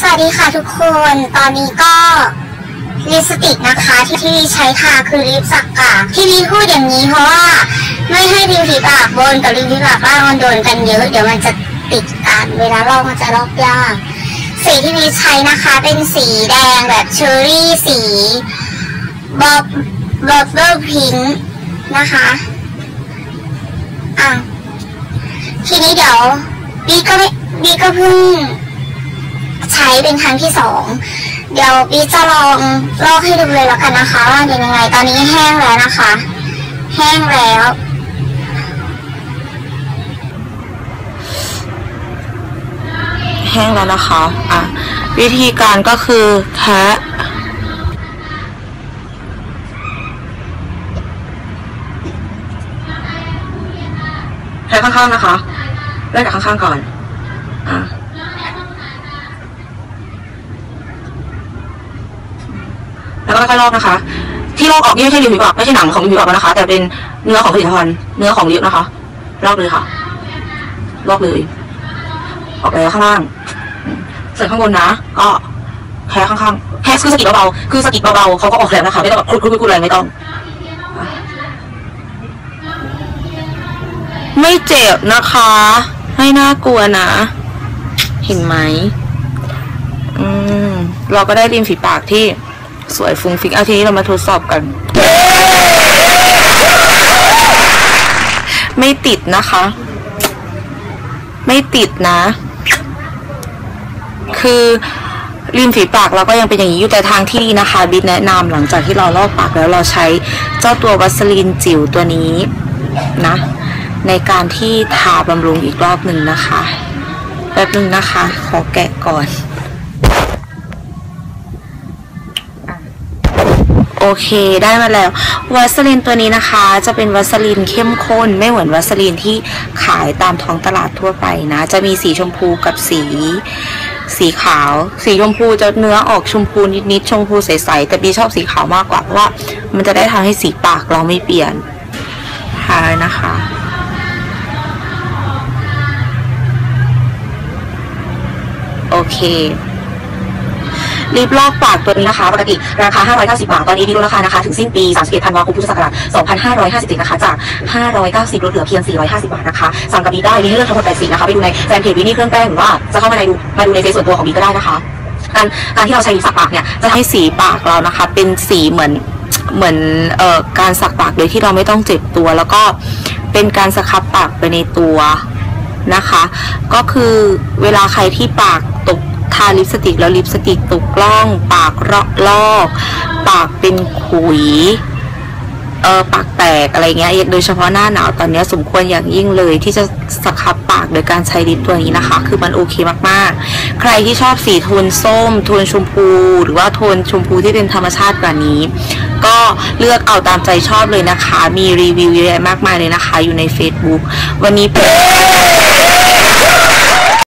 สวัสดีค่ะทุกคน ตอนนี้ก็ลิปสติกนะคะที่ที่ใช้ทาคือลิปสักกาที่วีพูดอย่างนี้เพราะว่าไม่ให้ริมฝีปากบนกับริมฝีปากล่างมันโดนกันเยอะ เดี๋ยวมันจะติดกันเวลาลอกมันจะลอกยากสีที่วีใช้นะคะเป็นสีแดงแบบเชอร์รี่สีบ๊อบบ๊อบเบิลพิงค์นะคะอะทีนี้เดี๋ยววีก็ไม่วีก็เพิ่ง ใช้เป็นครั้งที่สองเดี๋ยวบีจะลองลอกให้ดูเลยแล้วกันนะคะ ว่าเป็นยังไงตอนนี้แห้งแล้วนะคะ แห้งแล้วแห้งแล้วนะคะ อะ วิธีการก็คือแทะแทะข้างๆนะคะเริ่มจากข้างๆก่อน อะ แล้วก็ค่อยลอกนะคะ ที่ลอกออกนี่ไม่ใช่ริมฝีปากไม่ใช่หนังของริมฝีปากนะคะ แต่เป็นเนื้อของผลิตภัณฑ์เนื้อของลิปนะคะ ลอกเลยค่ะ ลอกเลย ออกไปข้างล่างส่วนข้างบนนะ ก็แค่ข้างๆแค่คือสกิดเบาๆคือสกิดเบาๆเขาก็ออกแล้วนะคะไม่ต้องแบบคลุกๆๆอะไรไม่ต้อง ไม่เจ็บนะคะให้น่ากลัวนะ เห็นไหม อืม เราก็ได้ริมฝีปากที่ สวยฟุ้งฟิ้งเอาทีนี้เรามาทดสอบกัน ไม่ติดนะคะ ไม่ติดนะ คือริมฝีปากเราก็ยังเป็นอย่างนี้อยู่แต่ทางที่ดีนะคะ บิดแนะนำหลังจากที่เราลอกปากแล้วเราใช้เจ้าตัววัสลีนจิ๋วตัวนี้นะ ในการที่ทาบำรุงอีกรอบหนึ่งนะคะแป๊บหนึ่งนะคะ ขอแกะก่อน โอเคได้มาแล้ววัสลินตัวนี้นะคะ จะเป็นวัสลินเข้มข้น ไม่เหมือนวัสลินที่ขายตามท้องตลาดทั่วไปนะ จะมีสีชมพูกับสี สีขาว สีชมพูจะเนื้อออกชมพูนิดๆชมพูใสๆแต่บีชอบสีขาวมากกว่าเพราะว่ามันจะได้ทำให้สีปากเราไม่เปลี่ยนทาเลยนะคะโอเค ลิปลอกปากตัวนี้นะคะ ปกติราคา 590 บาท ตอนนี้มีลดราคานะคะ ถึงสิ้นปี 31ธันวาคมพุทธศักราช2557 นะคะ จาก 590 ลดเหลือเพียง 450 บาทนะคะ สั่งกับบีได้ มีให้เลือกทั้งหมด8สีนะคะ ไปดูในแฟนเพจวินนี่เครื่องแป้งหรือว่าจะเข้ามาในดูมาดูในเฟซส่วนตัวของบีก็ได้นะคะ การการที่เราใช้สักปากเนี่ย จะให้สีปากเรานะคะ เป็นสีเหมือนเหมือนเอ่อการสักปากโดยที่เราไม่ต้องเจ็บตัว แล้วก็เป็นการสครับปากไปในตัวนะคะ ก็คือเวลาใครที่ปากาลิปสติกแล้วลิปสติกตกกล่อง ปากเลาะลอก ปากเป็นขุยเออปากแตกอะไรเงี้ยโดยเฉพาะหน้าหนาวตอนนี้สมควรอย่างยิ่งเลยที่จะสครับปากโดยการใช้ลิปตัวนี้นะคะ คือมันโอเคมากๆ ใครที่ชอบสีโทนส้ม โทนชมพู หรือว่าโทนชมพูที่เป็นธรรมชาติกว่านี้ ก็เลือกเอาตามใจชอบเลยนะคะ มีรีวิวเยอะแยะมากมายเลยนะคะ อยู่ใน Facebook วันนี้เป็น